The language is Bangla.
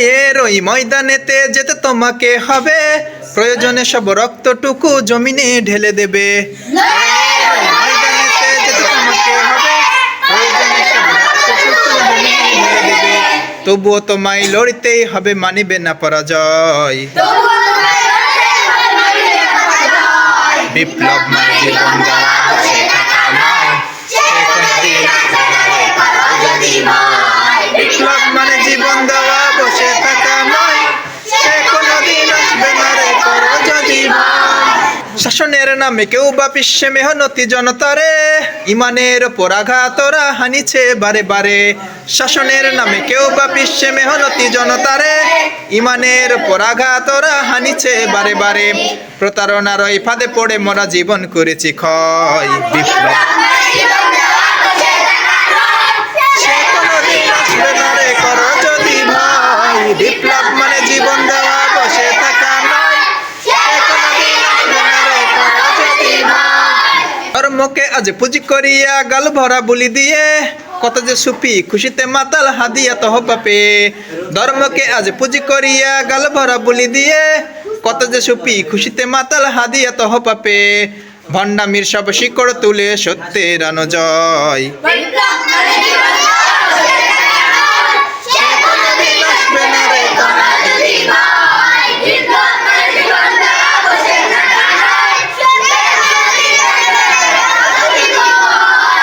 লড়াইয়ের ওই ময়দানেতে যেতে তোমাকে হবে। প্রয়োজনে সব রক্তটুকু জমিনে ঢেলে দেবে। ময়দানেতে যেতে তোমাকে হবে। প্রয়োজনে সব রক্তটুকু জমিনে ঢেলে দেবে। তবুও তোমায় লড়তেই হবে মানিবে না পরাজয়। বিপ্লব মানে জীবন দেওয়া জীবন দেওয়া, বসে থাকা নয়। সে কোনদিন আসবে না রে করো যদি শাসনের নামে কেউ বা বিশ্বে মেহনতি জনতারে ইমানের ওপর আঘাতরা হানিছে বারে বারে। শাসনের নামে কেউ বা বিশ্বে মেহনতি জনতারে ইমানের ওপর আঘাতরা হানিছে বারে বারে। প্রতারণার ফাঁদে পড়ে মরা জীবন করেছি ক্ষয়, বিপ্লব। ধর্মকে আজ পুজি করিয়া গাল ভরা বলি দিয়ে। কত যে সুপি, খুশিতে মাতাল হাদিয়া তহ বাপে ধর্মকে আজ পুজি করিয়া গাল ভরা বলি দিয়ে। কত যে সুপি, খুশিতে মাতাল হাদিয়া তহ পাপে ভণ্ডামির সব শিকড় তুলে সত্যের আনো